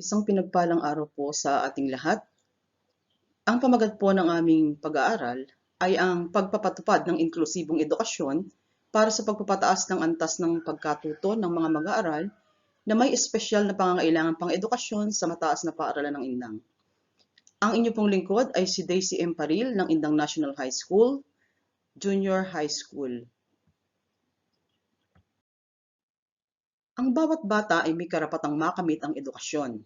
Isang pinagpalang araw po sa ating lahat. Ang pamagat po ng aming pag-aaral ay ang pagpapatupad ng inklusibong edukasyon para sa pagpapataas ng antas ng pagkatuto ng mga mag-aaral na may espesyal na pangangailangan pang edukasyon sa mataas na paaralan ng Indang. Ang inyo pong lingkod ay si Daisy M. Paril ng Indang National High School, Junior High School. Ang bawat bata ay may karapatang makamit ang edukasyon.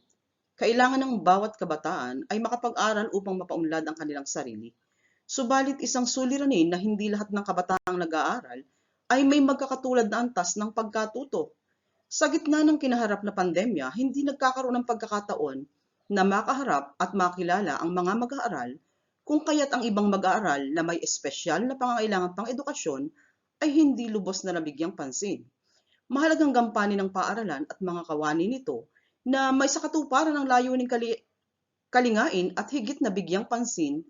Kailangan ng bawat kabataan ay makapag-aral upang mapaunlad ang kanilang sarili. Subalit isang suliranin na hindi lahat ng kabataang nag-aaral ay may magkakatulad na antas ng pagkatuto. Sa gitna ng kinaharap na pandemya, hindi nagkakaroon ng pagkakataon na makaharap at makilala ang mga mag-aaral kung kaya't ang ibang mag-aaral na may espesyal na pangangailangan pang edukasyon ay hindi lubos na nabigyang pansin. Mahalagang gampanin ng paaralan at mga kawani nito na may sakatuparan ng layuning kali kalingain at higit na bigyang pansin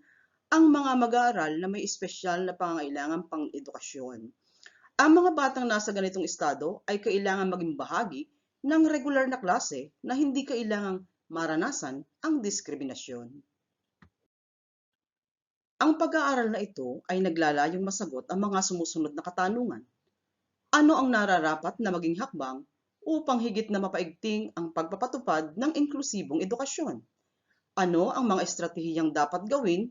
ang mga mag-aaral na may espesyal na pangangailangan pang edukasyon. Ang mga batang nasa ganitong estado ay kailangan maging bahagi ng regular na klase na hindi kailangang maranasan ang diskriminasyon. Ang pag-aaral na ito ay naglalayong masagot ang mga sumusunod na katanungan. Ano ang nararapat na maging hakbang upang higit na mapaigting ang pagpapatupad ng inklusibong edukasyon? Ano ang mga estratehiyang dapat gawin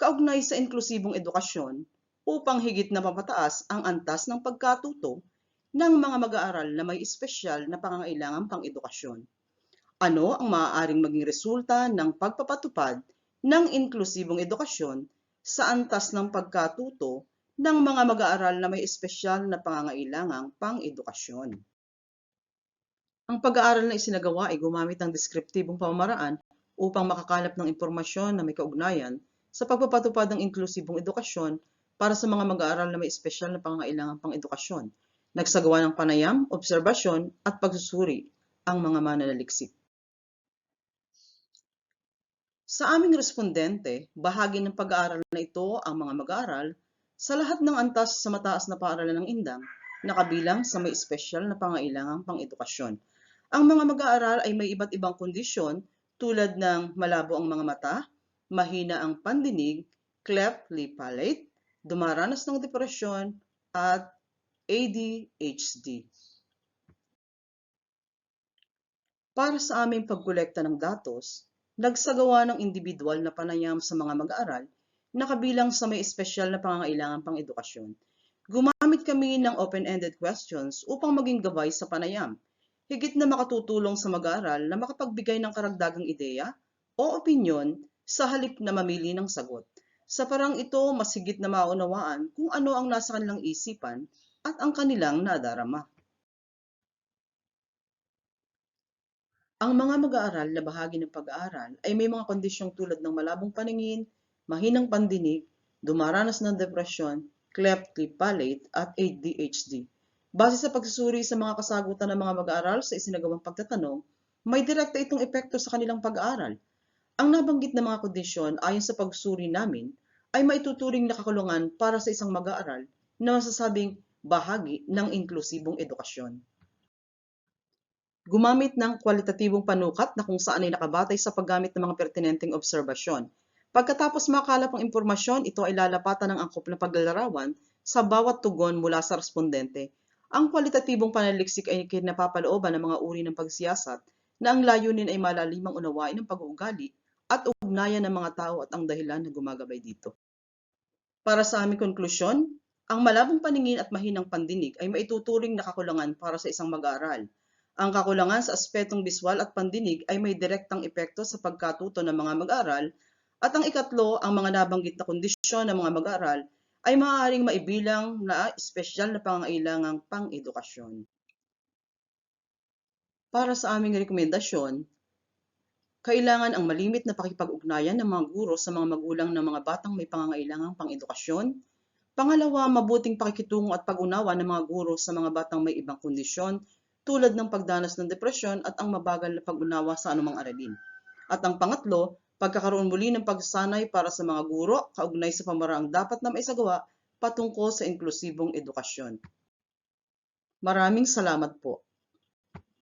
kaugnay sa inklusibong edukasyon upang higit na mapataas ang antas ng pagkatuto ng mga mag-aaral na may espesyal na pangangailangan pang edukasyon? Ano ang maaaring maging resulta ng pagpapatupad ng inklusibong edukasyon sa antas ng pagkatuto ng mga mag-aaral na may espesyal na pangangailangang pang-edukasyon. Ang pag-aaral na isinagawa ay gumamit ng deskriptibong pamamaraan upang makakalap ng impormasyon na may kaugnayan sa pagpapatupad ng inklusibong edukasyon para sa mga mag-aaral na may espesyal na pangangailangang pang-edukasyon. Nagsagawa ng panayam, obserbasyon at pagsusuri ang mga mananaliksik. Sa aming respondente, bahagi ng pag-aaral na ito ang mga mag-aaral sa lahat ng antas sa mataas na paaralan ng Indang na kabilang sa may espesyal na pangailangang pang-edukasyon. Ang mga mag-aaral ay may iba't ibang kondisyon tulad ng malabo ang mga mata, mahina ang pandinig, cleft lip palate, dumaranas ng depresyon, at ADHD. Para sa aming pagkolekta ng datos, nagsagawa ng individual na panayam sa mga mag-aaral na kabilang sa may espesyal na pangangailangan pang edukasyon. Gumamit kami ng open-ended questions upang maging gabay sa panayam, higit na makatutulong sa mag-aaral na makapagbigay ng karagdagang ideya o opinyon sa halip na mamili ng sagot. Sa parang ito, mas higit na maunawaan kung ano ang nasa kanilang isipan at ang kanilang nadarama. Ang mga mag-aaral na bahagi ng pag-aaral ay may mga kondisyong tulad ng malabong paningin, mahinang pandinig, dumaranas ng depresyon, cleft lip palate at ADHD. Base sa pagsusuri sa mga kasagutan ng mga mag-aaral sa isinagawang pagtatanong, may direkta itong epekto sa kanilang pag-aaral. Ang nabanggit na mga kondisyon ayon sa pagsuri namin ay maituturing na kakulungan para sa isang mag-aaral na masasabing bahagi ng inklusibong edukasyon. Gumamit ng kwalitatibong panukat na kung saan ay nakabatay sa paggamit ng mga pertinenteng obserbasyon. Pagkatapos makalap ang impormasyon, ito ay lalapatan ng angkop na paglalarawan sa bawat tugon mula sa respondente. Ang kwalitatibong panaliksik ay kinapapalooban ng mga uri ng pagsiyasat na ang layunin ay malalimang unawain ng pag-uugali at ugnayan ng mga tao at ang dahilan na gumagabay dito. Para sa aming konklusyon, ang malabong paningin at mahinang pandinig ay maituturing na kakulangan para sa isang mag-aaral. Ang kakulangan sa aspetong biswal at pandinig ay may direktang epekto sa pagkatuto ng mga mag-aaral at ang ikatlo, ang mga nabanggit na kondisyon ng mga mag-aaral ay maaaring maibilang na espesyal na pangailangang pang-edukasyon. Para sa aming rekomendasyon, kailangan ang malimit na pakipag-ugnayan ng mga guro sa mga magulang ng mga batang may pangangailangang pang-edukasyon. Pangalawa, mabuting pakikitungo at pag-unawa ng mga guro sa mga batang may ibang kondisyon tulad ng pagdanas ng depresyon at ang mabagal na pag-unawa sa anumang aralin. At ang pangatlo, pagkakaroon muli ng pagsanay para sa mga guro kaugnay sa pamaraang dapat na maisagawa patungkol sa inklusibong edukasyon. Maraming salamat po.